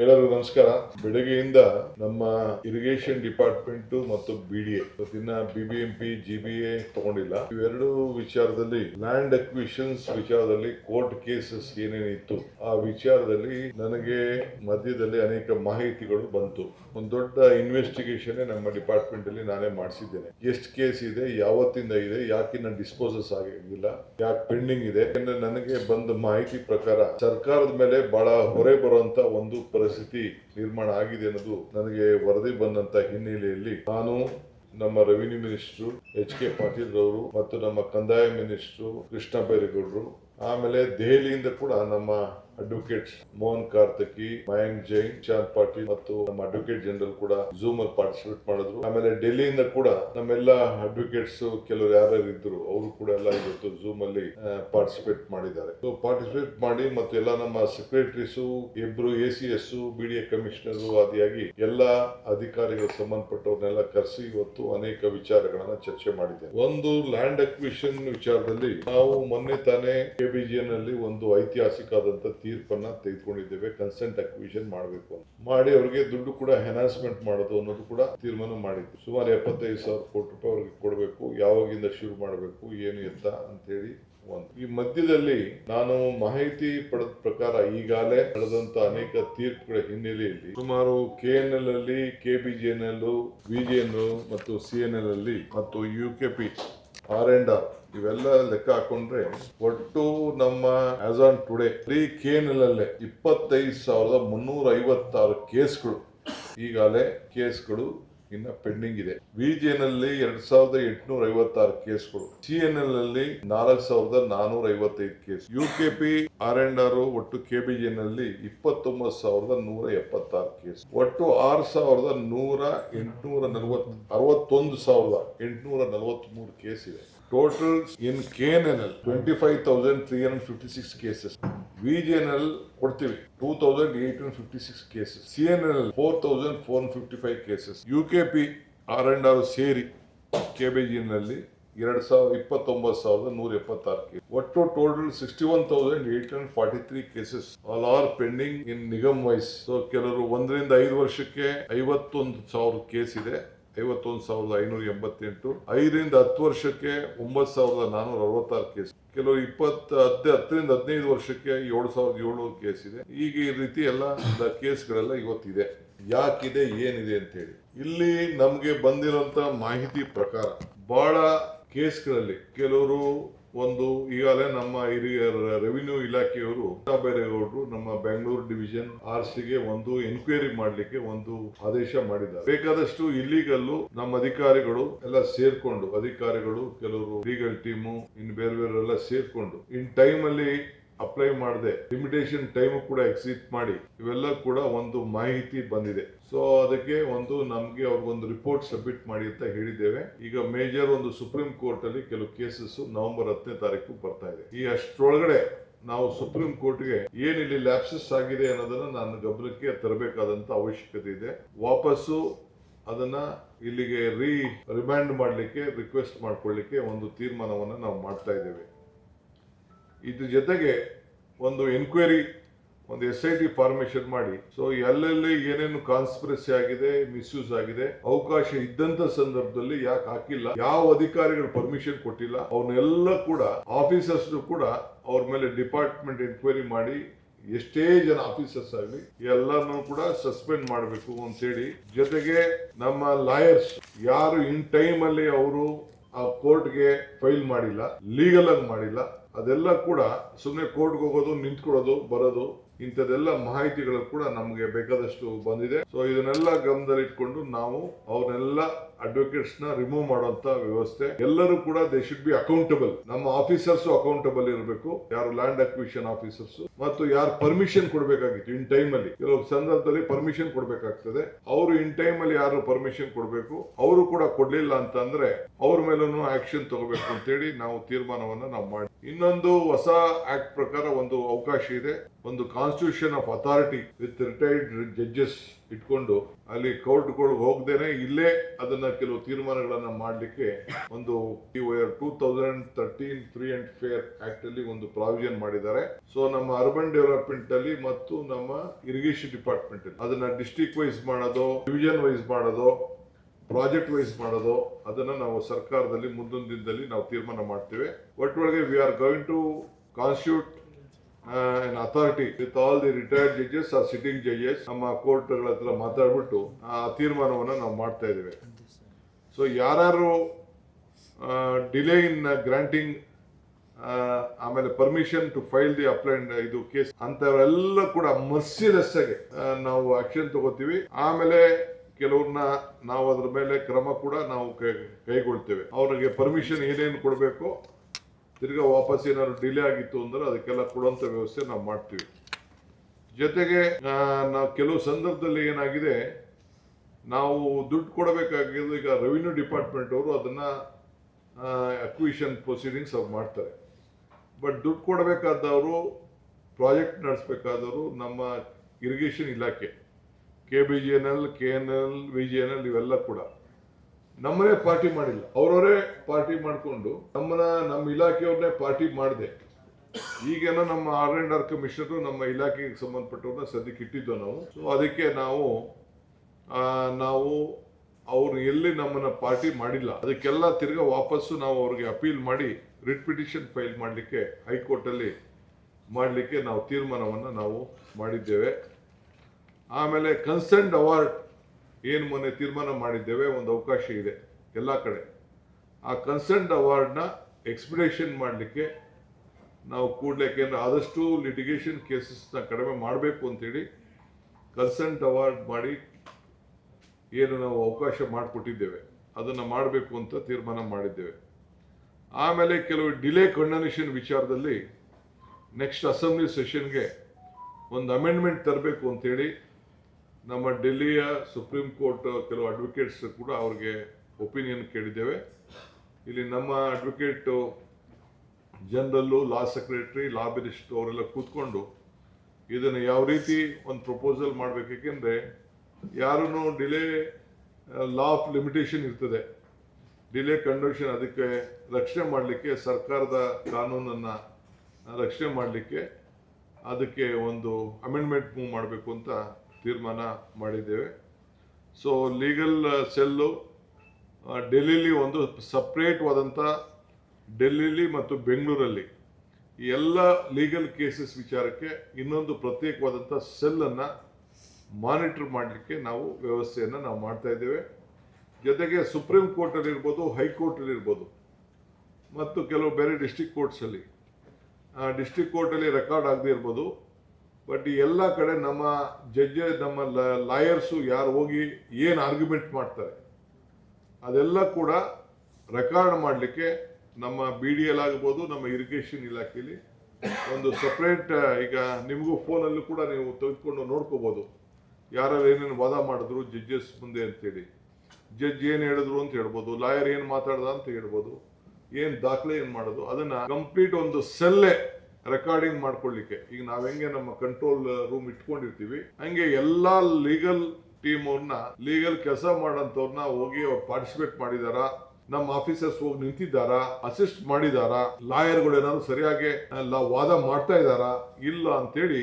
ಎಲ್ಲರಿಗೂ ನಮಸ್ಕಾರ. ಬೆಳಗ್ಗೆಯಿಂದ ನಮ್ಮ ಇರಿಗೇಷನ್ ಡಿಪಾರ್ಟ್ಮೆಂಟ್ ಮತ್ತು B BDA G BBMP GBA ತಗೊಂಡಿಲ್ಲ. ಇವೆರಡು ವಿಚಾರದಲ್ಲಿ ಲ್ಯಾಂಡ್ ಅಕ್ವಿಷನ್ಸ್ ವಿಚಾರದಲ್ಲಿ ಕೋರ್ಟ್ ಕೇಸಸ್ ಏನೇನಿತ್ತು, ಆ ವಿಚಾರದಲ್ಲಿ ನನಗೆ ಮಧ್ಯದಲ್ಲಿ ಅನೇಕ ಮಾಹಿತಿಗಳು ಬಂತು. ಒಂದು ದೊಡ್ಡ ಇನ್ವೆಸ್ಟಿಗೇಷನ್ ನಮ್ಮ ಡಿಪಾರ್ಟ್ಮೆಂಟ್ ಅಲ್ಲಿ ನಾನೇ ಮಾಡಿಸಿದ್ದೇನೆ. ಎಷ್ಟು ಕೇಸ್ ಇದೆ, ಯಾವತ್ತಿಂದ ಇದೆ ಯಾಕಿನ್ನ ಡಿಸ್ಪೋಸಸ್ ಆಗಿಲ್ಲ, ಯಾಕೆ ಪೆಂಡಿಂಗ್ ಇದೆ. ನನಗೆ ಬಂದ ಮಾಹಿತಿ ಪ್ರಕಾರ ಸರ್ಕಾರದ ಮೇಲೆ ಬಹಳ ಹೊರೆ ಬರುವಂತ ಒಂದು ಪರಿಸ್ಥಿತಿ ನಿರ್ಮಾಣ ಆಗಿದೆ ಅನ್ನೋದು ನನಗೆ ವರದಿ ಬಂದಂತ ಹಿನ್ನೆಲೆಯಲ್ಲಿ ನಾನು ನಮ್ಮ revenue minister H K Patil ರವರು ಮತ್ತು ನಮ್ಮ ಕಂದಾಯ ಮಿನಿಸ್ಟ್ರು ಕೃಷ್ಣ ಬೈರೇಗೌಡರು, ಆಮೇಲೆ ದೆಹಲಿಯಿಂದ ಕೂಡ ನಮ್ಮ ಅಡ್ವೊಕೇಟ್ಸ್ ಮೋಹನ್ ಕಾರ್ತಕಿ ಮಯಾಂಕ್ ಜೈನ್ ಶಾಂತ್ ಪಾಟೀಲ್ ಮತ್ತು ನಮ್ಮ ಅಡ್ವೊಕೇಟ್ ಜನರಲ್ ಕೂಡ ಝೂಮ್ ಅಲ್ಲಿ ಪಾರ್ಟಿಸಿಪೇಟ್ ಮಾಡಿದ್ರು. ಆಮೇಲೆ ಡೆಲ್ಲಿಯಿಂದ ಕೂಡ ನಮ್ಮೆಲ್ಲ ಅಡ್ವೊಕೇಟ್ಸ್ ಕೆಲವರು ಯಾರ್ಯಾರು ಇದ್ರು, ಅವರು ಕೂಡ ಎಲ್ಲ ಇವತ್ತು ಝೂಮ್ ಅಲ್ಲಿ ಪಾರ್ಟಿಸಿಪೇಟ್ ಮಾಡಿದ್ದಾರೆ. ಸೊ ಪಾರ್ಟಿಸಿಪೇಟ್ ಮಾಡಿ ಮತ್ತು ಎಲ್ಲ ನಮ್ಮ ಸೆಕ್ರೆಟರೀಸ್ ಇಬ್ರು A C S B D A commissioner ಆದಿಯಾಗಿ ಎಲ್ಲ ಅಧಿಕಾರಿಗಳು ಸಂಬಂಧಪಟ್ಟವ್ರನ್ನೆಲ್ಲ ಕರೆಸಿ ಇವತ್ತು ಅನೇಕ ವಿಚಾರಗಳನ್ನ ಚರ್ಚೆ ಮಾಡಿದ್ದೇವೆ. ಒಂದು ಲ್ಯಾಂಡ್ ಅಕ್ವಿಷನ್ ವಿಚಾರದಲ್ಲಿ ನಾವು ಮೊನ್ನೆ ತಾನೇ ಕೆಬಿಜಿಎನ್ ಅಲ್ಲಿ ಒಂದು ಐತಿಹಾಸಿಕವಾದಂತ ತೀರ್ಪನ್ನ ತೆಗೆದುಕೊಂಡಿದ್ದೇವೆ ಕನ್ಸೆಂಟ್ ಅಕ್ವಿಷನ್ ಮಾಡಬೇಕು ಮಾಡಿ ಅವರಿಗೆ ದುಡ್ಡು ಕೂಡ ಎನಾನ್ಸ್ಮೆಂಟ್ ಮಾಡೋದು ಅನ್ನೋದು ಕೂಡ ತೀರ್ಮಾನ ಮಾಡಿದ್ವಿ. ಸುಮಾರು ಎಪ್ಪತ್ತೈದು ಸಾವಿರ ಕೋಟಿ ರೂಪಾಯಿ ಅವ್ರಿಗೆ ಕೊಡಬೇಕು, ಯಾವಾಗಿಂದ ಶುರು ಮಾಡಬೇಕು, ಏನು ಎತ್ತ ಅಂತ ಹೇಳಿ ಒಂದು. ಈ ಮಧ್ಯದಲ್ಲಿ ನಾನು ಮಾಹಿತಿ ಪಡೆದ ಪ್ರಕಾರ ಈಗಾಗಲೇ ನಡೆದಂತ ಅನೇಕ ತೀರ್ಪುಗಳ ಹಿನ್ನೆಲೆಯಲ್ಲಿ ಸುಮಾರು ಕೆ ಎನ್ ಎಲ್ ಅಲ್ಲಿ K B J N L VGN ಮತ್ತು ಸಿ ಎನ್ ಎಲ್ ಅಲ್ಲಿ ಮತ್ತು U K P R and R ಇವೆಲ್ಲ ಲೆಕ್ಕ ಹಾಕೊಂಡ್ರೆ ಒಟ್ಟು ನಮ್ಮ as on today free K N L ಅಲ್ಲೇ ಇಪ್ಪತ್ತೈದು ಸಾವಿರದ ಮುನ್ನೂರ ಐವತ್ತಾರು ಕೇಸ್ಗಳು. ಈಗಾಗಲೇ ಕೇಸ್ಗಳು ಇನ್ನ ಪೆಂಡಿಂಗ್ ಇದೆ. ವಿಜಿಎನ್ ಅಲ್ಲಿ ಎರಡ್ ಸಾವಿರದ ಎಂಟುನೂರ ಐವತ್ತಾರು ಕೇಸ್ಗಳು. ಸಿ ಎನ್ ಎಲ್ ಅಲ್ಲಿ ನಾಲ್ಕು ಸಾವಿರದ ನಾನೂರ ಐವತ್ತೈದು case. U K P R and R ಒಟ್ಟು ಕೆಬಿಜಿಎನ್ ಅಲ್ಲಿ ಇಪ್ಪತ್ತೊಂಬತ್ತು ಸಾವಿರದ ನೂರ ಎಪ್ಪತ್ತಾರು ಕೇಸ್. ಒಟ್ಟು ಆರು ಸಾವಿರದ ನೂರ ಎಂಟುನೂರ ನಲವತ್ ಅರವತ್ತೊಂದು ಸಾವಿರದ ಎಂಟುನೂರ ನಲವತ್ಮೂರು ಕೇಸ್ ಇದೆ. Total in K N N L twenty five thousand three hundred fifty six cases V G N L ಕೊಡ್ತೀವಿ two thousand eight hundred fifty six cases C N L four thousand four fifty five cases U K P R and R ಸೇರಿ K B G ನಲ್ಲಿ ಎರಡು ಸಾವಿರದ ಇಪ್ಪತ್ತೊಂಬತ್ತು ಸಾವಿರದ ನೂರ ಎಪ್ಪತ್ತಾರು case ಒಟ್ಟು total sixty one thousand eight hundred forty three cases all are pending in Nigam wise so ಕೆಲವರು ಒಂದರಿಂದ ಐದು ವರ್ಷಕ್ಕೆ ಐವತ್ತೊಂದು ಸಾವಿರ ಕೇಸ್ ಇದೆ. ಐವತ್ತೊಂದು ಸಾವಿರದ ಐನೂರ ಎಂಬತ್ತೆಂಟು, ಐದರಿಂದ ಹತ್ತು ವರ್ಷಕ್ಕೆ ಒಂಬತ್ತು ಸಾವಿರದ ನಾನೂರ ಅರವತ್ತಾರು ಕೇಸ್. ಕೆಲವು ಇಪ್ಪತ್ತು, ಹತ್ತು, ಹತ್ತರಿಂದ ಹದಿನೈದು ವರ್ಷಕ್ಕೆ ಏಳು ಸಾವಿರದ ಏಳ್ನೂರು ಕೇಸ್ ಇದೆ. ಈಗ ಈ ರೀತಿ ಎಲ್ಲ ಕೇಸ್ಗಳೆಲ್ಲ ಇವತ್ತಿದೆ. ಯಾಕಿದೆ, ಏನಿದೆ ಅಂತ ಹೇಳಿ ಇಲ್ಲಿ ನಮಗೆ ಬಂದಿರೋಂಥ ಮಾಹಿತಿ ಪ್ರಕಾರ ಬಹಳ ಕೇಸ್ಗಳಲ್ಲಿ ಕೆಲವರು ಒಂದು ಈಗಾಗಲೇ ನಮ್ಮ ಹಿರಿಯ ರೆವಿನ್ಯೂ ಇಲಾಖೆಯವರು ಬೇರೆಗೌಡರು ನಮ್ಮ ಬೆಂಗಳೂರು ಡಿವಿಷನ್ ಆರ್ಗೆ ಒಂದು ಎನ್ಕ್ವೈರಿ ಮಾಡಲಿಕ್ಕೆ ಒಂದು ಆದೇಶ ಮಾಡಿದ್ದಾರೆ. ಬೇಕಾದಷ್ಟು ಇಲ್ಲಿಗಲ್ಲು ನಮ್ಮ ಅಧಿಕಾರಿಗಳು ಎಲ್ಲ ಸೇರ್ಕೊಂಡು, ಅಧಿಕಾರಿಗಳು, ಕೆಲವರು ಲೀಗಲ್ ಟೀಮು ಇನ್ನು ಬೇರೆ ಬೇರೆ ಎಲ್ಲ ಸೇರ್ಕೊಂಡು ಇನ್ ಟೈಮ್ ಅಲ್ಲಿ ಅಪ್ಲೈ ಮಾಡದೆ. ಲಿಮಿಟೇಷನ್ ಟೈಮ್ ಕೂಡ ಎಕ್ಸಿಟ್ ಮಾಡಿ. ಇವೆಲ್ಲ ಕೂಡ ಒಂದು ಮಾಹಿತಿ ಬಂದಿದೆ. ಸೊ ಅದಕ್ಕೆ ಒಂದು ನಮಗೆ ಅವ್ರಿಗೊಂದು ರಿಪೋರ್ಟ್ ಸಬ್ಮಿಟ್ ಮಾಡಿ ಅಂತ ಹೇಳಿದ್ದೇವೆ. ಈಗ ಮೇಜರ್ ಒಂದು ಸುಪ್ರೀಂ ಕೋರ್ಟ್ ಅಲ್ಲಿ ಕೆಲವು ಕೇಸಸ್ ನವೆಂಬರ್ ಹತ್ತನೇ ತಾರೀಕು ಬರ್ತಾ ಇದೆ. ಈ ಅಷ್ಟರೊಳಗಡೆ ನಾವು ಸುಪ್ರೀಂ ಕೋರ್ಟ್ಗೆ ಏನ್ ಇಲ್ಲಿ ಲ್ಯಾಪ್ಸಸ್ ಆಗಿದೆ ಅನ್ನೋದನ್ನ ನಾನು ಗಮನಕ್ಕೆ ತರಬೇಕಾದಂತ ಅವಶ್ಯಕತೆ ಇದೆ. ವಾಪಸ್ಸು ಅದನ್ನ ಇಲ್ಲಿಗೆ ರೀ ರಿಮ್ಯಾಂಡ್ ಮಾಡಲಿಕ್ಕೆ ರಿಕ್ವೆಸ್ಟ್ ಮಾಡ್ಕೊಳ್ಳಿಕ್ಕೆ ಒಂದು ತೀರ್ಮಾನವನ್ನು ನಾವು ಮಾಡ್ತಾ ಇದ್ದೇವೆ. ಇದ್ರ ಜೊತೆಗೆ ಒಂದು ಎನ್ಕ್ವೈರಿ ಒಂದು ಎಸ್ ಐ ಟಿ ಫಾರ್ಮೇಶನ್ ಮಾಡಿ. ಸೊ ಎಲ್ಲೆಲ್ಲಿ ಏನೇನು ಕಾನ್ಸ್ಪಿರಸಿ ಆಗಿದೆ ಮಿಸ್ಯೂಸ್ ಆಗಿದೆ, ಅವಕಾಶ ಇದ್ದಂತ ಸಂದರ್ಭದಲ್ಲಿ ಯಾಕೆ ಹಾಕಿಲ್ಲ, ಯಾವ ಅಧಿಕಾರಿಗಳು ಪರ್ಮಿಷನ್ ಕೊಟ್ಟಿಲ್ಲ ಅವನ್ನೆಲ್ಲ ಕೂಡ ಆಫೀಸರ್ಸ್ ಕೂಡ ಅವ್ರ ಮೇಲೆ ಡಿಪಾರ್ಟ್ಮೆಂಟ್ ಎನ್ಕ್ವೈರಿ ಮಾಡಿ ಎಷ್ಟೇ ಜನ ಆಫೀಸರ್ಸ್ ಆಗಲಿ ಎಲ್ಲರನ್ನೂ ಕೂಡ ಸಸ್ಪೆಂಡ್ ಮಾಡಬೇಕು ಅಂತೇಳಿ. ಜೊತೆಗೆ ನಮ್ಮ ಲಾಯರ್ಸ್ ಯಾರು ಇನ್ ಟೈಮ್ ಅಲ್ಲಿ ಅವರು ಆ ಕೋರ್ಟ್ಗೆ ಫೈಲ್ ಮಾಡಿಲ್ಲ ಲೀಗಲ್ ಆಗಿ ಮಾಡಿಲ್ಲ ಅದೆಲ್ಲ ಕೂಡ ಸುಮ್ಮನೆ ಕೋರ್ಟ್ಗೆ ಹೋಗೋದು, ನಿಂತ್ಕೊಳ್ಳೋದು, ಬರೋದು, ಇಂಥದ್ದೆಲ್ಲ ಮಾಹಿತಿಗಳು ಕೂಡ ನಮಗೆ ಬೇಕಾದಷ್ಟು ಬಂದಿದೆ. ಸೊ ಇದನ್ನೆಲ್ಲ ಗಮನದಲ್ಲಿಟ್ಕೊಂಡು ನಾವು ಅವ್ರನ್ನೆಲ್ಲ ಅಡ್ವೊಕೇಟ್ಸ್ನ ರಿಮೂವ್ ಮಾಡುವಂತ ವ್ಯವಸ್ಥೆ. ಎಲ್ಲರೂ ಕೂಡ ದೇ ಶುಡ್ ಬಿ ಅಕೌಂಟಬಲ್ ನಮ್ಮ ಆಫೀಸರ್ಸ್ ಅಕೌಂಟಬಲ್ ಇರಬೇಕು. ಯಾರು ಲ್ಯಾಂಡ್ ಅಕ್ವಿಷನ್ ಆಫೀಸರ್ಸ್ ಮತ್ತು ಯಾರು ಪರ್ಮಿಷನ್ ಕೊಡಬೇಕಾಗಿತ್ತು ಇನ್ ಟೈಮ್ ಅಲ್ಲಿ. ಕೆಲವು ಸಂದರ್ಭದಲ್ಲಿ ಪರ್ಮಿಷನ್ ಕೊಡಬೇಕಾಗ್ತದೆ. ಅವರು ಇನ್ ಟೈಮ್ ಅಲ್ಲಿ ಯಾರು ಪರ್ಮಿಷನ್ ಕೊಡಬೇಕು? ಅವರು ಕೂಡ ಕೊಡ್ಲಿಲ್ಲ ಅಂತ ಅಂದ್ರೆ ಅವ್ರ ಮೇಲೂ ಆಕ್ಷನ್ ತಗೋಬೇಕು ಅಂತೇಳಿ ನಾವು ತೀರ್ಮಾನವನ್ನು ನಾವು ಮಾಡಿ. ಇನ್ನೊಂದು ಹೊಸ ಆಕ್ಟ್ ಪ್ರಕಾರ ಒಂದು ಅವಕಾಶ ಇದೆ. ಒಂದು constitution of authority with retired judges ಇಟ್ಕೊಂಡು ಅಲ್ಲಿ ಕೋರ್ಟ್ಗಳು ಹೋಗ್ದೇನೆ ಇಲ್ಲೇ ಅದನ್ನ ಕೆಲವು ತೀರ್ಮಾನಗಳನ್ನ ಮಾಡಲಿಕ್ಕೆ ಒಂದು two thousand thirteen free and fair act ಅಲ್ಲಿ ಒಂದು ಪ್ರಾವಿಷನ್ ಮಾಡಿದ್ದಾರೆ. ಸೊ ನಮ್ಮ ಅರ್ಬನ್ ಡೆವಲಪ್ಮೆಂಟ್ ಅಲ್ಲಿ ಮತ್ತು ನಮ್ಮ ಇರಿಗೇಷನ್ ಡಿಪಾರ್ಟ್ಮೆಂಟ್ ಅಲ್ಲಿ ಅದನ್ನ ಡಿಸ್ಟ್ರಿಕ್ಟ್ ವೈಸ್ ಮಾಡೋದು ಡಿವಿಷನ್ ವೈಸ್ ಮಾಡೋದು ಪ್ರಾಜೆಕ್ಟ್ ವೈಸ್ ಮಾಡೋದು, ಅದನ್ನ ನಾವು ಸರ್ಕಾರದಲ್ಲಿ ಮುಂದೊಂದು ದಿನದಲ್ಲಿ ನಾವು ತೀರ್ಮಾನ ಮಾಡ್ತೇವೆ. ಒಟ್ಟೊಳಗೆ we are going to constitute an authority with all the retired judges ಆ sitting ಜಡ್ಜಸ್ ನಮ್ಮ ಕೋರ್ಟ್ಗಳ ಹತ್ರ ಮಾತಾಡ್ಬಿಟ್ಟು, ಆ ತೀರ್ಮಾನವನ್ನು ನಾವು ಮಾಡ್ತಾ ಇದ್ದೇವೆ. ಸೊ ಯಾರು ಡಿಲೇ ಇನ್ ಗ್ರಾಂಟಿಂಗ್ ಆಮೇಲೆ permission to file the applied ಇದು ಕೇಸ್ ಅಂತವರೆಲ್ಲ ಕೂಡ ಮರ್ಸಿಲೆಸ್ ಆಗಿ ನಾವು ಆಕ್ಷನ್ ತಗೋತೀವಿ. ಆಮೇಲೆ ಕೆಲವ್ರನ್ನ ನಾವು ಅದ್ರ ಮೇಲೆ ಕ್ರಮ ಕೂಡ ನಾವು ಕೈಗೊಳ್ತೇವೆ. ಅವ್ರಿಗೆ ಪರ್ಮಿಷನ್ ಏನೇನು ಕೊಡಬೇಕು ತಿರ್ಗಾ ವಾಪಸ್ ಏನಾದ್ರು ಡಿಲೇ ಆಗಿತ್ತು ಅಂದ್ರೆ ಅದಕ್ಕೆಲ್ಲ ಕೊಡುವಂತ ವ್ಯವಸ್ಥೆ ನಾವು ಮಾಡ್ತೀವಿ. ಜೊತೆಗೆ ನಾವು ಕೆಲವು ಸಂದರ್ಭದಲ್ಲಿ ಏನಾಗಿದೆ, ನಾವು ದುಡ್ಡು ಕೊಡಬೇಕಾಗಿದ್ದು ಈಗ ರೆವಿನ್ಯೂ ಡಿಪಾರ್ಟ್ಮೆಂಟ್ ಅವರು ಅದನ್ನ ಅಕ್ವಿಷನ್ ಪ್ರೊಸೀಡಿಂಗ್ಸ್ ಅವ್ರು ಮಾಡ್ತಾರೆ. ಬಟ್ ದುಡ್ಡು ಕೊಡಬೇಕಾದವರು ಪ್ರಾಜೆಕ್ಟ್ ನಡೆಸಬೇಕಾದವರು ನಮ್ಮ ಇರಿಗೇಷನ್ ಇಲಾಖೆ K B G N L K N L V G N L ಇವೆಲ್ಲ ಕೂಡ. ನಮ್ಮನ್ನೇ ಪಾರ್ಟಿ ಮಾಡಿಲ್ಲ. ಅವರವರೇ ಪಾರ್ಟಿ ಮಾಡಿಕೊಂಡು ನಮ್ಮನ್ನ ನಮ್ಮ ಇಲಾಖೆಯವ್ರನ್ನೇ ಪಾರ್ಟಿ ಮಾಡಿದೆ. ಈಗೇನೋ ನಮ್ಮ ಆರ್ ಅಂಡ್ ಆರ್ ಕಮಿಷನರು ನಮ್ಮ ಇಲಾಖೆಗೆ ಸಂಬಂಧಪಟ್ಟವ್ರನ್ನ ಸದ್ಯಕ್ಕೆ ಇಟ್ಟಿದ್ದೋ ನಾವು. ಸೊ ಅದಕ್ಕೆ ನಾವು ನಾವು ಅವ್ರು ಎಲ್ಲಿ ನಮ್ಮನ್ನ ಪಾರ್ಟಿ ಮಾಡಿಲ್ಲ. ಅದಕ್ಕೆಲ್ಲ ತಿರ್ಗಾ ವಾಪಸ್ಸು ನಾವು ಅವ್ರಿಗೆ ಅಪೀಲ್ ಮಾಡಿ ರಿಟ್ ಪಿಟಿಷನ್ ಫೈಲ್ ಮಾಡಲಿಕ್ಕೆ ಹೈಕೋರ್ಟಲ್ಲಿ ಮಾಡಲಿಕ್ಕೆ ನಾವು ತೀರ್ಮಾನವನ್ನು ನಾವು ಮಾಡಿದ್ದೇವೆ. ಆಮೇಲೆ ಕನ್ಸರ್ನ್ಡ್ ಅವಾರ್ಡ್ ಏನು ಮೊನ್ನೆ ತೀರ್ಮಾನ ಮಾಡಿದ್ದೇವೆ, ಒಂದು ಅವಕಾಶ ಇದೆ ಎಲ್ಲ ಕಡೆ. ಆ ಕನ್ಸರ್ನ್ಡ್ ಅವಾರ್ಡ್ನ ಎಕ್ಸ್ಪಿಡೇಷನ್ ಮಾಡಲಿಕ್ಕೆ ನಾವು ಕೂಡಲೇ, ಯಾಕೆಂದ್ರೆ ಆದಷ್ಟು ಲಿಟಿಗೇಷನ್ ಕೇಸಸ್ನ ಕಡಿಮೆ ಮಾಡಬೇಕು ಅಂತೇಳಿ ಕನ್ಸರ್ನ್ಡ್ ಅವಾರ್ಡ್ ಮಾಡಿ ಏನು ನಾವು ಅವಕಾಶ ಮಾಡಿಕೊಟ್ಟಿದ್ದೇವೆ. ಅದನ್ನು ಮಾಡಬೇಕು ಅಂತ ತೀರ್ಮಾನ ಮಾಡಿದ್ದೇವೆ. ಆಮೇಲೆ ಕೆಲವು ಡಿಲೇ ಕಂಡನೇಷನ್ ವಿಚಾರದಲ್ಲಿ ನೆಕ್ಸ್ಟ್ ಅಸೆಂಬ್ಲಿ ಸೆಷನ್ಗೆ ಒಂದು ಅಮೆಂಡ್ಮೆಂಟ್ ತರಬೇಕು ಅಂತೇಳಿ ನಮ್ಮ ಡೆಲ್ಲಿಯ ಸುಪ್ರೀಂ ಕೋರ್ಟ್ ಕೆಲವು ಅಡ್ವೊಕೇಟ್ಸ್ ಕೂಡ ಅವ್ರಿಗೆ ಒಪಿನಿಯನ್ ಕೇಳಿದ್ದೇವೆ. ಇಲ್ಲಿ ನಮ್ಮ ಅಡ್ವೊಕೇಟು ಜನರಲ್ಲು ಲಾ ಸೆಕ್ರೆಟರಿ ಲಾ ಮಿನಿಸ್ಟ್ ಅವರೆಲ್ಲ ಕೂತ್ಕೊಂಡು ಇದನ್ನು ಯಾವ ರೀತಿ ಒಂದು ಪ್ರಪೋಸಲ್ ಮಾಡಬೇಕೇಕೆಂದರೆ ಯಾರೂ ಡಿಲೇ ಲಾ ಆಫ್ ಲಿಮಿಟೇಷನ್ ಇರ್ತದೆ. ಡಿಲೇ ಕಂಡೀಷನ್ ಅದಕ್ಕೆ ರಕ್ಷಣೆ ಮಾಡಲಿಕ್ಕೆ, ಸರ್ಕಾರದ ಕಾನೂನನ್ನು ರಕ್ಷಣೆ ಮಾಡಲಿಕ್ಕೆ ಅದಕ್ಕೆ ಒಂದು ಅಮೆಂಡ್ಮೆಂಟ್ ಮೂವ್ ಮಾಡಬೇಕು ಅಂತ ತೀರ್ಮಾನ ಮಾಡಿದ್ದೇವೆ. ಸೊ ಲೀಗಲ್ ಸೆಲ್ಲು ಡೆಲ್ಲಿಲಿ ಒಂದು ಸಪ್ರೇಟ್ವಾದಂಥ ಡೆಲ್ಲಿಲಿ ಮತ್ತು ಬೆಂಗಳೂರಲ್ಲಿ ಎಲ್ಲ ಲೀಗಲ್ ಕೇಸಸ್ ವಿಚಾರಕ್ಕೆ ಇನ್ನೊಂದು ಪ್ರತ್ಯೇಕವಾದಂಥ ಸೆಲ್ಲನ್ನು ಮಾನಿಟರ್ ಮಾಡಲಿಕ್ಕೆ ನಾವು ವ್ಯವಸ್ಥೆಯನ್ನು ನಾವು ಮಾಡ್ತಾ ಇದ್ದೇವೆ. ಜೊತೆಗೆ ಸುಪ್ರೀಂ ಕೋರ್ಟಲ್ಲಿರ್ಬೋದು ಹೈಕೋರ್ಟಲ್ಲಿ ಇರ್ಬೋದು ಮತ್ತು ಕೆಲವು ಬೇರೆ ಡಿಸ್ಟಿಕ್ ಕೋರ್ಟ್ಸಲ್ಲಿ ಡಿಸ್ಟಿಕ್ ಕೋರ್ಟಲ್ಲಿ ರೆಕಾರ್ಡ್ ಆಗದೇ ಇರ್ಬೋದು. ಬಟ್ ಎಲ್ಲ ಕಡೆ ನಮ್ಮ ಜಡ್ಜ್, ನಮ್ಮ ಲಾಯರ್ಸು ಯಾರು ಹೋಗಿ ಏನು ಆರ್ಗ್ಯುಮೆಂಟ್ ಮಾಡ್ತಾರೆ, ಅದೆಲ್ಲ ಕೂಡ ರೆಕಾರ್ಡ್ ಮಾಡಲಿಕ್ಕೆ ನಮ್ಮ ಬಿ ಡಿ ಎಲ್ ಆಗ್ಬೋದು, ನಮ್ಮ ಇರಿಗೇಷನ್ ಇಲಾಖೆಯಲ್ಲಿ ಒಂದು ಸಪ್ರೇಟ್ ಈಗ ನಿಮಗೂ ಫೋನಲ್ಲೂ ಕೂಡ ನೀವು ತೆಗೆದುಕೊಂಡು ನೋಡ್ಕೋಬೋದು. ಯಾರು ಏನೇನು ವಾದ ಮಾಡಿದ್ರು ಜಡ್ಜಸ್ ಮುಂದೆ ಅಂತೇಳಿ. ಜಡ್ಜ್ ಏನು ಹೇಳಿದ್ರು ಅಂತ ಹೇಳ್ಬೋದು, ಲಾಯರ್ ಏನು ಮಾತಾಡ್ದ ಅಂತ ಹೇಳ್ಬೋದು, ಏನು ದಾಖಲೆ ಏನು ಮಾಡೋದು, ಅದನ್ನು ಕಂಪ್ಲೀಟ್ ಒಂದು ಸೆಲ್ಲೇ ರೆಕಾರ್ಡಿಂಗ್ ಮಾಡ್ಕೊಳ್ಳಿಕ್ಕೆ. ಈಗ ನಾವ್ ಹೆಂಗೆ ನಮ್ಮ ಕಂಟ್ರೋಲ್ ರೂಮ್ ಇಟ್ಕೊಂಡಿರ್ತೀವಿ, ಹಂಗೆ ಎಲ್ಲಾ ಲೀಗಲ್ ಟೀಮ್ ಅವ್ರನ್ನ ಲೀಗಲ್ ಕೆಲಸ ಮಾಡೋಂಥವ್ರನ್ನ ಹೋಗಿ ಅವ್ರು ಪಾರ್ಟಿಸಿಪೇಟ್ ಮಾಡಿದಾರಾ, ನಮ್ಮ ಆಫೀಸರ್ಸ್ ಹೋಗಿ ನಿಂತಿದ್ದಾರಾ ಅಸಿಸ್ಟ್ ಮಾಡಿದಾರಾ ಲಾಯರ್ಗಳು ಏನಾದ್ರು ಸರಿಯಾಗಿ ವಾದ ಮಾಡ್ತಾ ಇದ್ದಾರಾ, ಇಲ್ಲ ಅಂತೇಳಿ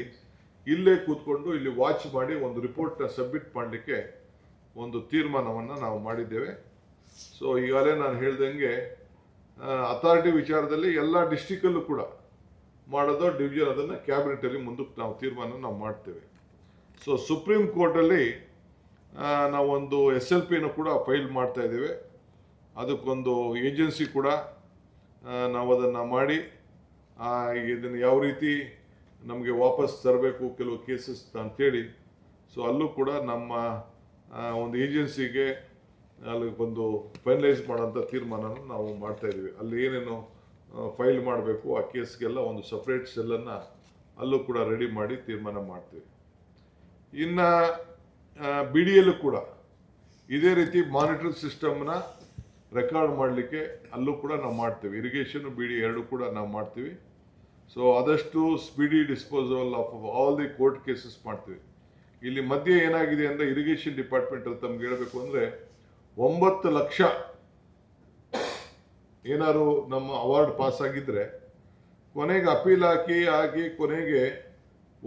ಇಲ್ಲೇ ಕೂತ್ಕೊಂಡು ಇಲ್ಲಿ ವಾಚ್ ಮಾಡಿ ಒಂದು ರಿಪೋರ್ಟ್ ಸಬ್ಮಿಟ್ ಮಾಡಲಿಕ್ಕೆ ಒಂದು ತೀರ್ಮಾನವನ್ನು ನಾವು ಮಾಡಿದ್ದೇವೆ. ಸೊ ಈಗಾಗಲೇ ನಾನು ಹೇಳ್ದಂಗೆ ಅಥಾರಿಟಿ ವಿಚಾರದಲ್ಲಿ ಎಲ್ಲ ಡಿಸ್ಟಿಕಲ್ಲೂ ಕೂಡ ಮಾಡೋದು ಡಿವಿಷನ್ ಅದನ್ನು ಕ್ಯಾಬಿನೆಟಲ್ಲಿ ಮುಂದಕ್ಕೆ ನಾವು ತೀರ್ಮಾನ ನಾವು ಮಾಡ್ತೇವೆ. ಸೊ ಸುಪ್ರೀಂ ಕೋರ್ಟಲ್ಲಿ ನಾವೊಂದು ಎಸ್ ಎಲ್ ಪಿನ ಕೂಡ ಫೈಲ್ ಮಾಡ್ತಾ ಇದ್ದೇವೆ. ಅದಕ್ಕೊಂದು ಏಜೆನ್ಸಿ ಕೂಡ ನಾವು ಅದನ್ನು ಮಾಡಿ ಇದನ್ನು ಯಾವ ರೀತಿ ನಮಗೆ ವಾಪಸ್ ತರಬೇಕು ಕೆಲವು ಕೇಸಸ್ ಅಂತೇಳಿ ಸೊ ಅಲ್ಲೂ ಕೂಡ ನಮ್ಮ ಒಂದು ಏಜೆನ್ಸಿಗೆ ಅಲ್ಲಿ ಒಂದು ಫೈನಲೈಸ್ ಮಾಡೋಂಥ ತೀರ್ಮಾನನ ನಾವು ಮಾಡ್ತಾ ಇದ್ದೀವಿ. ಅಲ್ಲಿ ಏನೇನು ಫೈಲ್ ಮಾಡಬೇಕು, ಆ ಕೇಸ್ಗೆಲ್ಲ ಒಂದು ಸಪ್ರೇಟ್ ಸೆಲ್ಲನ್ನು ಅಲ್ಲೂ ಕೂಡ ರೆಡಿ ಮಾಡಿ ತೀರ್ಮಾನ ಮಾಡ್ತೀವಿ. ಇನ್ನು ಬಿ ಡಿ ಎಲ್ಲೂ ಕೂಡ ಇದೇ ರೀತಿ ಮಾನಿಟರ್ ಸಿಸ್ಟಮ್ನ ರೆಕಾರ್ಡ್ ಮಾಡಲಿಕ್ಕೆ ಅಲ್ಲೂ ಕೂಡ ನಾವು ಮಾಡ್ತೀವಿ. ಇರಿಗೇಷನು ಬಿ ಡಿ ಎರಡು ಕೂಡ ನಾವು ಮಾಡ್ತೀವಿ. ಸೊ ಆದಷ್ಟು speedy disposal of all the court cases ಮಾಡ್ತೀವಿ. ಇಲ್ಲಿ ಮಧ್ಯೆ ಏನಾಗಿದೆ ಅಂದರೆ ಇರಿಗೇಷನ್ ಡಿಪಾರ್ಟ್ಮೆಂಟಲ್ಲಿ ತಮ್ಗೆ ಹೇಳಬೇಕು ಅಂದರೆ, ಒಂಬತ್ತು ಲಕ್ಷ ಏನಾದ್ರು ನಮ್ಮ ಅವಾರ್ಡ್ ಪಾಸ್ ಆಗಿದ್ರೆ ಕೊನೆಗೆ ಅಪೀಲ್ ಹಾಕಿ ಹಾಕಿ ಕೊನೆಗೆ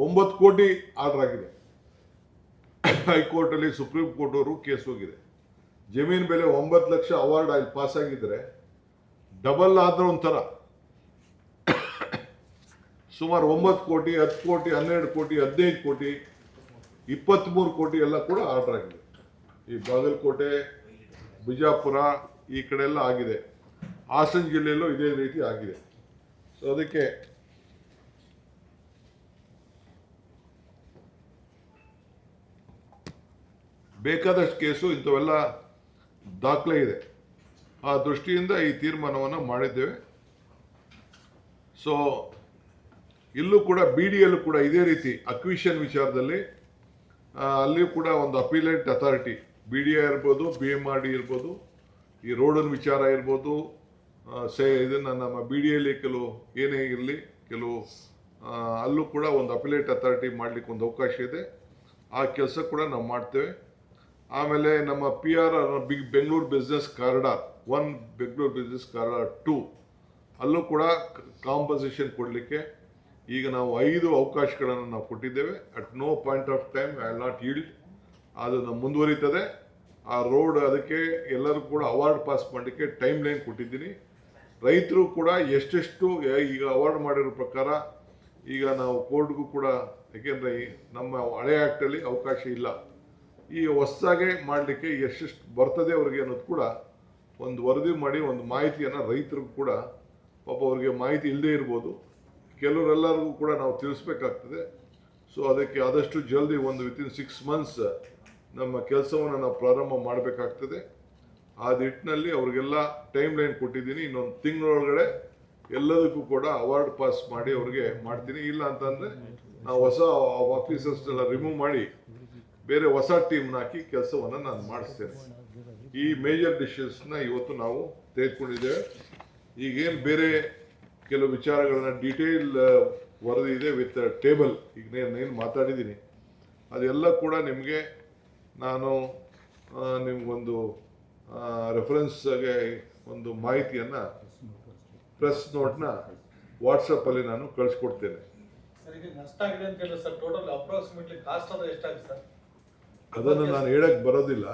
ಒಂಬತ್ತು ಕೋಟಿ ಆರ್ಡರ್ ಆಗಿದೆ. ಹೈಕೋರ್ಟಲ್ಲಿ ಸುಪ್ರೀಂ ಕೋರ್ಟ್ ಅವರು ಕೇಸ್ ಹೋಗಿದೆ. ಜಮೀನು ಬೆಲೆ ಒಂಬತ್ತು ಲಕ್ಷ ಅವಾರ್ಡ್ ಅಲ್ಲಿ ಪಾಸ್ ಆಗಿದ್ರೆ ಡಬಲ್ ಆದ್ರೆ ಒಂಥರ. ಸುಮಾರು ಒಂಬತ್ತು ಕೋಟಿ, ಹತ್ತು ಕೋಟಿ, ಹನ್ನೆರಡು ಕೋಟಿ, ಹದಿನೈದು ಕೋಟಿ ಇಪ್ಪತ್ತ್ಮೂರು ಕೋಟಿ ಎಲ್ಲ ಕೂಡ ಆರ್ಡರ್ ಆಗಿದೆ. ಈ ಬಾಗಲಕೋಟೆ, ಬಿಜಾಪುರ ಈ ಕಡೆ ಎಲ್ಲ ಆಗಿದೆ. ಹಾಸನ ಜಿಲ್ಲೆಯಲ್ಲೂ ಇದೇ ರೀತಿ ಆಗಿದೆ. ಸೊ ಅದಕ್ಕೆ ಬೇಕಾದಷ್ಟು ಕೇಸು ಇಂಥವೆಲ್ಲ ದಾಖಲೆ ಇದೆ. ಆ ದೃಷ್ಟಿಯಿಂದ ಈ ತೀರ್ಮಾನವನ್ನು ಮಾಡಿದ್ದೇವೆ. ಸೊ ಇಲ್ಲೂ ಕೂಡ ಬಿ ಡಿಯಲ್ಲೂ ಕೂಡ ಇದೇ ರೀತಿ ಅಕ್ವಿಷನ್ ವಿಚಾರದಲ್ಲಿ ಅಲ್ಲಿಯೂ ಕೂಡ ಒಂದು appellate authority B D A ಇರ್ಬೋದು ಬಿ ಎಂ ಆರ್ ಡಿ ಇರ್ಬೋದು, ಈ ರೋಡನ್ ವಿಚಾರ ಇರ್ಬೋದು ಸೇ, ಇದನ್ನು ನಮ್ಮ ಬಿ ಡಿ ಎಲ್ಲಿ ಕೆಲವು ಏನೇ ಇರಲಿ, ಕೆಲವು ಅಲ್ಲೂ ಕೂಡ ಒಂದು ಅಪಿಲೇಟ್ ಅಥಾರಿಟಿ ಮಾಡಲಿಕ್ಕೆ ಒಂದು ಅವಕಾಶ ಇದೆ. ಆ ಕೆಲಸ ಕೂಡ ನಾವು ಮಾಡ್ತೇವೆ. ಆಮೇಲೆ ನಮ್ಮ P R R big Bengaluru business corridor one Bengaluru business corridor two ಅಲ್ಲೂ ಕೂಡ ಕಾಂಪನ್ಸೇಷನ್ ಕೊಡಲಿಕ್ಕೆ ಈಗ ನಾವು ಐದು ಅವಕಾಶಗಳನ್ನು ನಾವು ಕೊಟ್ಟಿದ್ದೇವೆ. At no point of time I not yield ಅದು ನಮ್ಮ ಮುಂದುವರಿತದೆ. ಆ ರೋಡ್ ಅದಕ್ಕೆ ಎಲ್ಲರೂ ಕೂಡ ಅವಾರ್ಡ್ ಪಾಸ್ ಮಾಡಲಿಕ್ಕೆ ಟೈಮ್ ಲೈನ್ ಕೊಟ್ಟಿದ್ದೀನಿ. ರೈತರು ಕೂಡ ಎಷ್ಟೆಷ್ಟು ಈಗ ಅವಾರ್ಡ್ ಮಾಡಿರೋ ಪ್ರಕಾರ ಈಗ ನಾವು ಕೋರ್ಟ್ಗೂ ಕೂಡ, ಯಾಕೆಂದರೆ ನಮ್ಮ ಹಳೆ ಆ್ಯಕ್ಟಲ್ಲಿ ಅವಕಾಶ ಇಲ್ಲ. ಈ ಹೊಸದಾಗೆ ಮಾಡಲಿಕ್ಕೆ ಎಷ್ಟೆಷ್ಟು ಬರ್ತದೆ ಅವ್ರಿಗೆ ಅನ್ನೋದು ಕೂಡ ಒಂದು ವರದಿ ಮಾಡಿ ಒಂದು ಮಾಹಿತಿಯನ್ನು ರೈತರಿಗೂ ಕೂಡ, ಪಾಪ ಅವ್ರಿಗೆ ಮಾಹಿತಿ ಇಲ್ಲದೆ ಇರ್ಬೋದು. ಕೆಲವರೆಲ್ಲರಿಗೂ ಕೂಡ ನಾವು ತಿಳಿಸ್ಬೇಕಾಗ್ತದೆ. ಸೊ ಅದಕ್ಕೆ ಆದಷ್ಟು ಜಲ್ದಿ ಒಂದು ವಿತಿನ್ ಸಿಕ್ಸ್ ಮಂತ್ಸ್ ನಮ್ಮ ಕೆಲಸವನ್ನು ನಾವು ಪ್ರಾರಂಭ ಮಾಡಬೇಕಾಗ್ತದೆ. ಆ ನಿಟ್ಟಿನಲ್ಲಿ ಅವ್ರಿಗೆಲ್ಲ ಟೈಮ್ ಲೈನ್ ಕೊಟ್ಟಿದ್ದೀನಿ. ಇನ್ನೊಂದು ತಿಂಗಳೊಳಗಡೆ ಎಲ್ಲದಕ್ಕೂ ಕೂಡ ಅವಾರ್ಡ್ ಪಾಸ್ ಮಾಡಿ ಅವ್ರಿಗೆ ಮಾಡ್ತೀನಿ. ಇಲ್ಲ ಅಂತಂದರೆ ನಾವು ಹೊಸ ಆಫೀಸರ್ಸ್ ಎಲ್ಲ ರಿಮೂವ್ ಮಾಡಿ ಬೇರೆ ಹೊಸ ಟೀಮ್ನ ಹಾಕಿ ಕೆಲಸವನ್ನು ನಾನು ಮಾಡಿಸ್ತೇನೆ. ಈ ಮೇಜರ್ ಡಿಶಸ್ನ ಇವತ್ತು ನಾವು ತೆಗೆದುಕೊಂಡಿದ್ದೇವೆ. ಈಗೇನು ಬೇರೆ ಕೆಲವು ವಿಚಾರಗಳನ್ನ ಡೀಟೇಲ್ ವರದಿ ಇದೆ ವಿತ್ ಟೇಬಲ್ ಈಗ ನಾನು ಏನು ಮಾತಾಡಿದ್ದೀನಿ. ಅದೆಲ್ಲ ಕೂಡ ನಿಮಗೆ ನಾನು ನಿಮ್ಗೊಂದು ರೆಫರೆನ್ಸ್ಗೆ ಒಂದು ಮಾಹಿತಿಯನ್ನು ಪ್ರೆಸ್ ನೋಟ್ನ ವಾಟ್ಸಪ್ಪಲ್ಲಿ ನಾನು ಕಳಿಸ್ಕೊಡ್ತೇನೆ. ಸರ್ ಈಗ ನಷ್ಟ ಆಗಿದೆ ಅಂತ ಹೇಳಿದ್ರೆ ಸರ್ ಟೋಟಲ್ ಅಪ್ರಾಕ್ಸಿಮೇಟ್ಲಿ ಕಾಸ್ಟ್ ಅಂದ್ರೆ ಎಷ್ಟಾಗಿದೆ ಸರ್? ಅದನ್ನು ನಾನು ಹೇಳಕ್ಕೆ ಬರೋದಿಲ್ಲ.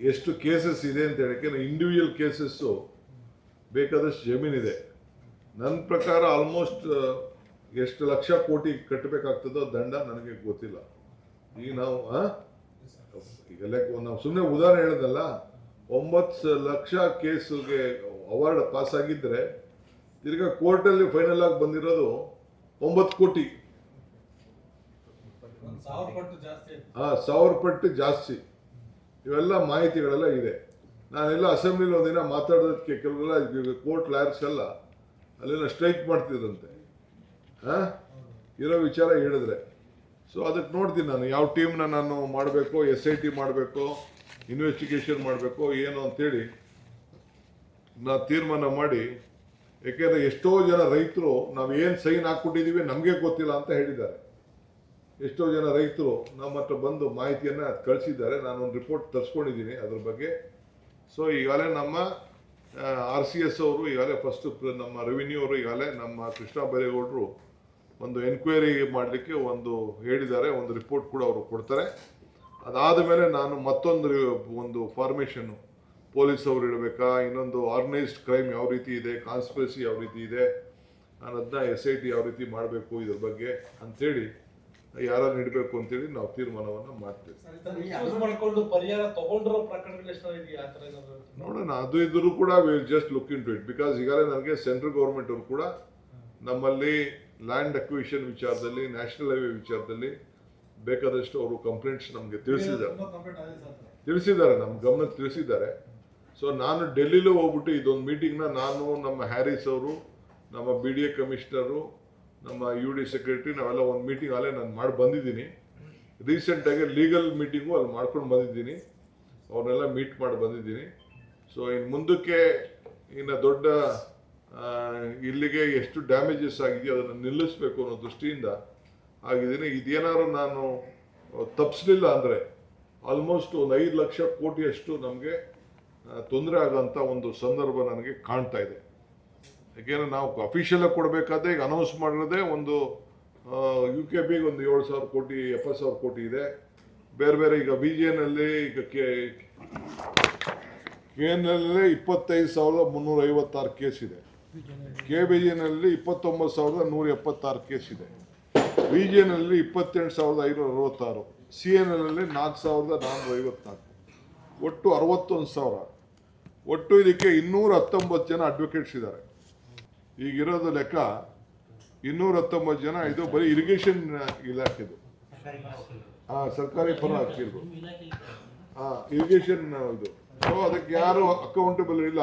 ಎಷ್ಟು ಕೇಸಸ್ ಇದೆ ಅಂತ ಹೇಳಕ್ಕೆ ಇಂಡಿವಿಜುವಲ್ ಕೇಸಸ್ಸು ಬೇಕಾದಷ್ಟು ಜಮೀನಿದೆ ನನ್ನ ಪ್ರಕಾರ ಆಲ್ಮೋಸ್ಟ್ ಎಷ್ಟು ಲಕ್ಷ ಕೋಟಿ ಕಟ್ಟಬೇಕಾಗ್ತದೋ ದಂಡ ನನಗೆ ಗೊತ್ತಿಲ್ಲ. ಈಗ ನಾವು ಆ? ಈಗ ಲೆಕ್ಕ ನಾವು ಸುಮ್ಮನೆ ಉದಾಹರಣೆ ಹೇಳಿದಲ್ಲ ಒಂಬತ್ತು ಲಕ್ಷ ಕೇಸುಗೆ ಅವಾರ್ಡ್ ಪಾಸ್ ಆಗಿದ್ರೆ ತಿರ್ಗಾ ಕೋರ್ಟಲ್ಲಿ ಫೈನಲ್ ಆಗಿ ಬಂದಿರೋದು ಒಂಬತ್ತು ಕೋಟಿ. ಒಂದ್ ಸಾವಿರ ಪಟ್ಟು ಜಾಸ್ತಿ ಆಯ್ತು. ಆ ಸಾವಿರ ಪಟ್ಟು ಜಾಸ್ತಿ. ಇವೆಲ್ಲ ಮಾಹಿತಿಗಳೆಲ್ಲ ಇದೆ. ನಾನೆಲ್ಲ ಅಸೆಂಬ್ಲಿಲಿ ಒಂದಿನ ಮಾತಾಡೋದಕ್ಕೆ ಕೆಲವೆಲ್ಲ ಕೋರ್ಟ್ ಲಾಯರ್ಸ್ ಎಲ್ಲ ಅಲ್ಲೆಲ್ಲ ಸ್ಟ್ರೈಕ್ ಮಾಡ್ತಿದ್ರಂತೆ. ಹಾಂ? ಇರೋ ವಿಚಾರ ಹೇಳಿದ್ರೆ. ಸೊ ಅದಕ್ಕೆ ನೋಡ್ತೀನಿ ನಾನು, ಯಾವ ಟೀಮ್ನ ನಾನು ಮಾಡಬೇಕು ಎಸ್ ಐ ಟಿ ಮಾಡಬೇಕು ಇನ್ವೆಸ್ಟಿಗೇಷನ್ ಮಾಡಬೇಕು, ಏನು ಅಂತೇಳಿ ನಾ ತೀರ್ಮಾನ ಮಾಡಿ, ಏಕೆಂದರೆ ಎಷ್ಟೋ ಜನ ರೈತರು ನಾವು ಏನು ಸೈನ್ ಹಾಕ್ಕೊಟ್ಟಿದ್ದೀವಿ ನಮಗೆ ಗೊತ್ತಿಲ್ಲ ಅಂತ ಹೇಳಿದ್ದಾರೆ. ಎಷ್ಟೋ ಜನ ರೈತರು ನಮ್ಮ ಹತ್ರ ಬಂದು ಮಾಹಿತಿಯನ್ನು ಕಳಿಸಿದ್ದಾರೆ ನಾನು ಒಂದು ರಿಪೋರ್ಟ್ ತರಿಸ್ಕೊಂಡಿದ್ದೀನಿ ಅದ್ರ ಬಗ್ಗೆ. ಸೊ ಈಗಾಗಲೇ ನಮ್ಮ ಆರ್ ಸಿ ಎಸ್ ಅವರು, ಈಗಾಗಲೇ ಫಸ್ಟ್ ನಮ್ಮ ರೆವಿನ್ಯೂ ಅವರು, ಈಗಾಗಲೇ ನಮ್ಮ ಕೃಷ್ಣ ಬೈರೇಗೌಡರು ಒಂದು ಎನ್ಕ್ವೈರಿ ಮಾಡಲಿಕ್ಕೆ ಒಂದು ಹೇಳಿದ್ದಾರೆ ಒಂದು ರಿಪೋರ್ಟ್ ಕೂಡ ಅವರು ಕೊಡ್ತಾರೆ. ಅದಾದ ಮೇಲೆ ನಾನು ಮತ್ತೊಂದು ಒಂದು ಫಾರ್ಮೇಷನ್ನು ಪೊಲೀಸ್ ಅವರು ಇಡಬೇಕಾ ಇನ್ನೊಂದು ಆರ್ಗನೈಸ್ಡ್ ಕ್ರೈಮ್ ಯಾವ ರೀತಿ ಇದೆ ಕಾನ್ಸ್ಪಿರಸಿ ಯಾವ ರೀತಿ ಇದೆ ನಾನು ಅದನ್ನ ಎಸ್ ಐ ಟಿ ಯಾವ ರೀತಿ ಮಾಡಬೇಕು ಇದ್ರ ಬಗ್ಗೆ ಅಂಥೇಳಿ ಯಾರನ್ನು ಇಡಬೇಕು ಅಂತೇಳಿ ನಾವು ತೀರ್ಮಾನವನ್ನು ಮಾಡ್ತೇವೆ. ನೋಡೋಣ ಅದು ಇದ್ರೂ ಕೂಡ will just look into it because ಈಗಾಗಲೇ ನನಗೆ ಸೆಂಟ್ರಲ್ ಗೌರ್ಮೆಂಟ್ ಅವರು ಕೂಡ ನಮ್ಮಲ್ಲಿ ಲ್ಯಾಂಡ್ ಅಕ್ವಿಷನ್ ವಿಚಾರದಲ್ಲಿ ನ್ಯಾಷನಲ್ ಹೈವೇ ವಿಚಾರದಲ್ಲಿ ಬೇಕಾದಷ್ಟು ಅವರು ಕಂಪ್ಲೇಂಟ್ಸ್ ನಮಗೆ ತಿಳಿಸಿದ್ದಾರೆ. ತಿಳಿಸಿದ್ದಾರೆ ನಮ್ಮ ಗಮನಕ್ಕೆ ತಿಳಿಸಿದ್ದಾರೆ. ಸೊ ನಾನು ಡೆಲ್ಲಿಲೂ ಹೋಗ್ಬಿಟ್ಟು ಇದೊಂದು ಮೀಟಿಂಗ್ನ ನಾನು ನಮ್ಮ ಹ್ಯಾರಿಸ್ ಅವರು ನಮ್ಮ ಬಿ ಡಿ ಎ ಕಮಿಷನರು ನಮ್ಮ ಯು ಡಿ ಸೆಕ್ರೆಟರಿ ನಾವೆಲ್ಲ ಒಂದು ಮೀಟಿಂಗ್ ಅಲ್ಲೇ ನಾನು ಮಾಡಿ ಬಂದಿದ್ದೀನಿ. ರೀಸೆಂಟಾಗಿ ಲೀಗಲ್ ಮೀಟಿಂಗು ಅಲ್ಲಿ ಮಾಡ್ಕೊಂಡು ಬಂದಿದ್ದೀನಿ. ಅವ್ರನ್ನೆಲ್ಲ ಮೀಟ್ ಮಾಡಿ ಬಂದಿದ್ದೀನಿ. ಸೊ ಇನ್ನು ಮುಂದಕ್ಕೆ ಇನ್ನು ದೊಡ್ಡ ಇಲ್ಲಿಗೆ ಎಷ್ಟು ಡ್ಯಾಮೇಜಸ್ ಆಗಿದೆಯೋ ಅದನ್ನು ನಿಲ್ಲಿಸಬೇಕು ಅನ್ನೋ ದೃಷ್ಟಿಯಿಂದ ಆಗಿದ್ದೀನಿ ಇದೇನಾದ್ರು ನಾನು ತಪ್ಪಿಸ್ಲಿಲ್ಲ ಅಂದರೆ ಆಲ್ಮೋಸ್ಟ್ ಒಂದು ಐದು ಲಕ್ಷ ಕೋಟಿಯಷ್ಟು ನಮಗೆ ತೊಂದರೆ ಆಗೋಂಥ ಒಂದು ಸಂದರ್ಭ ನನಗೆ ಕಾಣ್ತಾ ಇದೆ. ಯಾಕೆಂದರೆ ನಾವು ಅಫಿಷಿಯಲಾಗಿ ಕೊಡಬೇಕಾದ್ರೆ ಈಗ ಅನೌನ್ಸ್ ಮಾಡಿರೋದೇ ಒಂದು ಯು ಕೆ ಬಿಗೆ ಒಂದು ಏಳು ಸಾವಿರ ಕೋಟಿ, ಎಪ್ಪತ್ತು ಸಾವಿರ ಕೋಟಿ ಇದೆ. ಬೇರೆ ಬೇರೆ ಈಗ ಬಿ ಜಿ ಎನಲ್ಲಿ ಈಗ ಕೆ ಕೆ ಎನ್ ಇಪ್ಪತ್ತೈದು ಸಾವಿರದ ಮುನ್ನೂರ ಐವತ್ತಾರು ಕೇಸ್ ಇದೆ. ಕೆ ಬಿ ಜಿನಲ್ಲಿ ಇಪ್ಪತ್ತೊಂಬತ್ತು ಸಾವಿರದ ನೂರ ಎಪ್ಪತ್ತಾರು ಕೇಸ್ ಇದೆ. ಬಿ ಜಿ ಎನಲ್ಲಿ ಇಪ್ಪತ್ತೆಂಟು ಸಾವಿರದ ಐನೂರ ಅರವತ್ತಾರು ಸಿ ಎನ್ ಎಲ್ ನಾಲ್ಕು ಸಾವಿರದ ನಾನ್ನೂರ ಐವತ್ನಾಲ್ಕು ಒಟ್ಟು ಅರವತ್ತೊಂದು ಸಾವಿರ. ಒಟ್ಟು ಇದಕ್ಕೆ ಇನ್ನೂರ ಹತ್ತೊಂಬತ್ತು ಜನ ಅಡ್ವೊಕೇಟ್ಸ್ ಇದ್ದಾರೆ. ಈಗಿರೋದು ಲೆಕ್ಕ ಇನ್ನೂರ ಹತ್ತೊಂಬತ್ತು ಜನ ಇದು ಬರೀ ಇರಿಗೇಷನ್ ಇಲಾಖೆದು ಹಾಂ ಸರ್ಕಾರಿ ಫಲ ಹಾಕಿರೋದು. ಹಾಂ ಇರಿಗೇಷನ್ ಇದು. ಸೊ ಅದಕ್ಕೆ ಯಾರು ಅಕೌಂಟಬಲ್ ಇಲ್ಲ?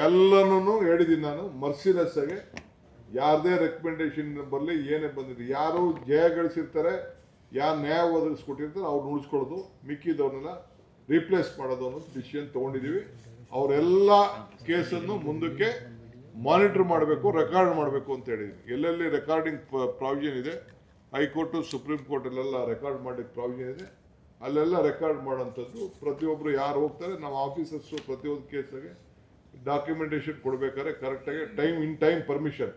ಎಲ್ಲನೂ ಹೇಳಿದ್ದೀನಿ ನಾನು ಮರ್ಸಿಲೆಸ್ ಆಗಿ. ಯಾರದೇ ರೆಕಮೆಂಡೇಶನ್ ಬರಲಿ, ಏನೇ ಬಂದಿರಲಿ ಯಾರು ಜಯ ಗಳಿಸಿರ್ತಾರೆ, ಯಾರು ನ್ಯಾಯ ಒದಗಿಸ್ಕೊಟ್ಟಿರ್ತಾರೆ ಅವ್ರು ಉಳಿಸ್ಕೊಳ್ಳೋದು ಮಿಕ್ಕಿದವ್ರನ್ನೆಲ್ಲ ರೀಪ್ಲೇಸ್ ಮಾಡೋದು ಅನ್ನೋದು ಡಿಸಿಷನ್ ತೊಗೊಂಡಿದ್ದೀವಿ ಅವರೆಲ್ಲ ಕೇಸನ್ನು ಮುಂದಕ್ಕೆ ಮಾನಿಟರ್ ಮಾಡಬೇಕು ರೆಕಾರ್ಡ್ ಮಾಡಬೇಕು ಅಂತ ಹೇಳಿದ್ದೀನಿ ಎಲ್ಲೆಲ್ಲಿ ರೆಕಾರ್ಡಿಂಗ್ ಪ್ರಾವಿಷನ್ ಇದೆ, ಹೈಕೋರ್ಟು, ಸುಪ್ರೀಂ ಕೋರ್ಟಲ್ಲೆಲ್ಲ ರೆಕಾರ್ಡ್ ಮಾಡಿದ್ದು ಪ್ರಾವಿಷನ್ ಇದೆ. ಅಲ್ಲೆಲ್ಲ ರೆಕಾರ್ಡ್ ಮಾಡೋಂಥದ್ದು ಪ್ರತಿಯೊಬ್ಬರು ಯಾರು ಹೋಗ್ತಾರೆ ನಾವು ಆಫೀಸರ್ಸು ಪ್ರತಿಯೊಂದು ಕೇಸಿಗೆ ಡಾಕ್ಯುಮೆಂಟೇಶನ್ ಕೊಡಬೇಕಾದ್ರೆ ಕರೆಕ್ಟಾಗಿ ಟೈಮ್ ಇನ್ ಟೈಮ್ ಪರ್ಮಿಷನ್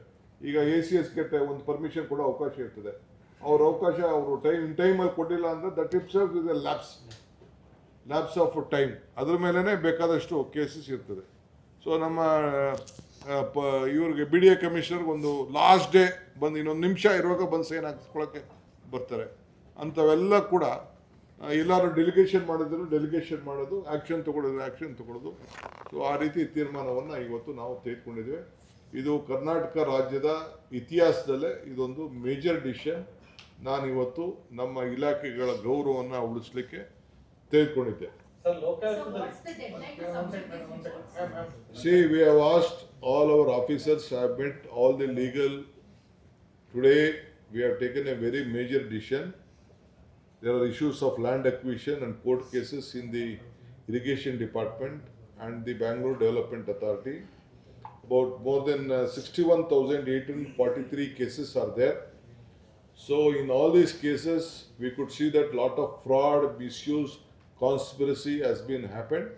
ಈಗ ಎ ಸಿ ಎಸ್ಗೆ ಒಂದು ಪರ್ಮಿಷನ್ ಕೊಡೋ ಅವಕಾಶ ಇರ್ತದೆ. ಅವ್ರ ಅವಕಾಶ ಅವರು ಟೈಮ್ ಇನ್ ಟೈಮಲ್ಲಿ ಕೊಟ್ಟಿಲ್ಲ ಅಂದರೆ that it's is a lapse lapse of time ಅದ್ರ ಮೇಲೇ ಬೇಕಾದಷ್ಟು ಕೇಸಸ್ ಇರ್ತದೆ. ಸೊ ನಮ್ಮ ಪ, ಇವ್ರಿಗೆ ಬಿ ಡಿ ಎ ಕಮಿಷನರ್ಗೆ ಒಂದು ಲಾಸ್ಟ್ ಡೇ ಬಂದು ಇನ್ನೊಂದು ನಿಮಿಷ ಇರುವಾಗ ಬಂದು ಸೈನ್ ಹಾಕಿಸ್ಕೊಳ್ಳೋಕ್ಕೆ ಬರ್ತಾರೆ. ಅಂಥವೆಲ್ಲ ಕೂಡ ಎಲ್ಲರೂ ಡೆಲಿಗೇಷನ್ ಮಾಡಿದ್ರು ಡೆಲಿಗೇಷನ್ ಮಾಡೋದು ಆ್ಯಕ್ಷನ್ ತೊಗೊಳಿದ್ರು ಆ್ಯಕ್ಷನ್ ತಗೊಳ್ಳೋದು. ಸೊ ಆ ರೀತಿ ತೀರ್ಮಾನವನ್ನು ಇವತ್ತು ನಾವು ತೆಗೆದುಕೊಂಡಿದ್ದೇವೆ. ಇದು ಕರ್ನಾಟಕ ರಾಜ್ಯದ ಇತಿಹಾಸದಲ್ಲೇ ಇದೊಂದು ಮೇಜರ್ ಡಿಸಿಷನ್ ನಾನು ಇವತ್ತು ನಮ್ಮ ಇಲಾಖೆಗಳ ಗೌರವವನ್ನು ಉಳಿಸ್ಲಿಕ್ಕೆ ತೆಗೆದುಕೊಂಡಿದ್ದೆ. See we have asked all our officers have met all the legal today we have taken a very major all There are issues of land acquisition and court cases in the irrigation department and the Bangalore Development Authority. About more than uh, 61,843 cases are there. So in all these cases, we could see that lot of fraud, misuse, conspiracy has been happened.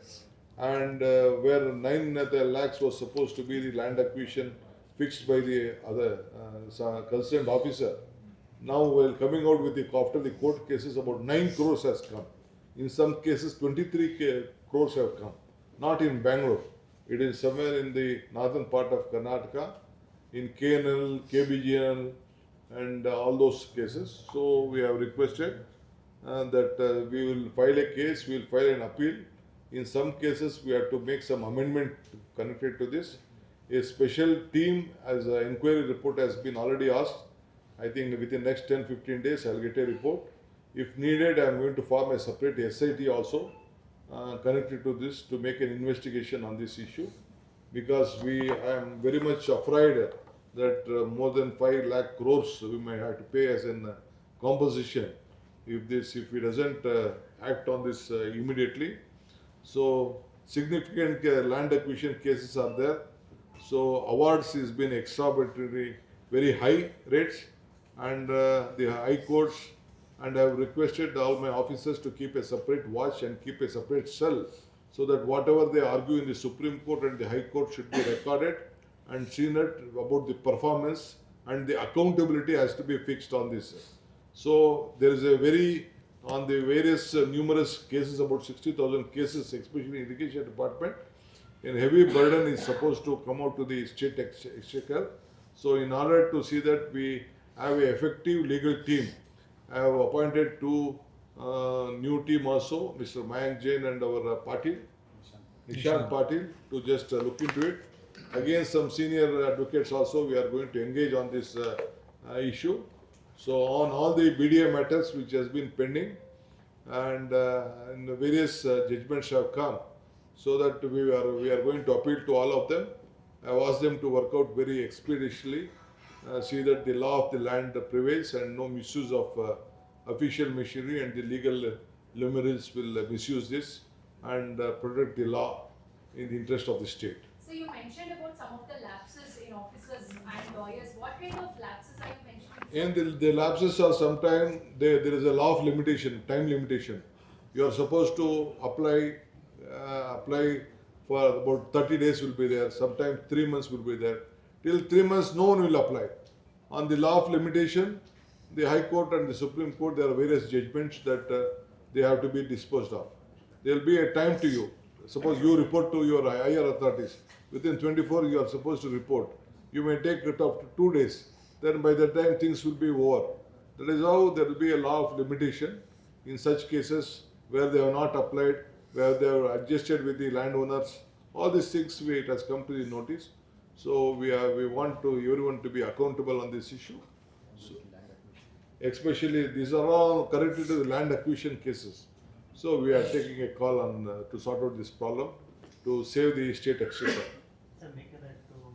And uh, where nine uh, lakhs was supposed to be the land acquisition fixed by the other uh, concerned officer. Now, while coming out with the, after the court cases, about nine crores has come. In some cases, twenty-three crores have come. Not in Bangalore. It is somewhere in the northern part of Karnataka, in KNL, KBGNL, and uh, all those cases. So we have requested uh, that uh, we will file a case, we will file an appeal. In some cases, we have to make some amendment connected to this. A special team as an inquiry report has been already asked. I think within next 10 15 days, I'll get a report. If needed, I'm going to form a separate SIT also uh, connected to this to make an investigation on this issue. Because we I am very much afraid that uh, more than 5 lakh crores we may have to pay as an uh, composition if this if he doesn't uh, act on this uh, immediately. So significant uh, land acquisition cases are there. So awards has been exorbitantly very high rates and uh, the high courts and I have requested all my officers to keep a separate watch and keep a separate cell so that whatever they argue in the Supreme Court and the High Court should be recorded and seen about the performance and the accountability has to be fixed on this. So there is a very on the various uh, numerous cases about 60,000 cases especially in irrigation department a heavy burden is supposed to come out to the state exchequer. So in order to see that we have a effective legal team, I have appointed two uh, new team also, Mr. Mayank Jain and our uh, Patil, Nishan Patil, to just uh, look into it. Again, some senior advocates also, we are going to engage on this uh, uh, issue. So on all the BDA matters which has been pending and, uh, and various uh, judgments have come, so that we are, we are going to appeal to all of them. I have asked them to work out very expeditiously, see that the law of the land prevails and no misuse of uh, official machinery and the legal luminaries will uh, misuse this and uh, protect the law in the interest of the state. So you mentioned about some of the lapses in officers and lawyers, what kind of lapses are you mentioning? And the, the lapses are sometime, there, there is a law of limitation, time limitation. You are supposed to apply, uh, apply for about thirty days will be there, sometimes three months will be there. Till three months, no one will apply. On the law of limitation, the High Court and the Supreme Court, there are various judgments that uh, they have to be disposed of. There will be a time to you. Suppose you report to your higher authorities, within twenty-four you are supposed to report. You may take it up to two days, then by that time things will be over. That is how there will be a law of limitation in such cases where they have not applied, where they have adjusted with the landowners. All these things, it has come to the notice. So we are, we want to, everyone to be accountable on this issue. So, Especially, these are all connected to the land acquisition cases. So we are taking a call on, uh, to sort out this problem, to save the state exchequer.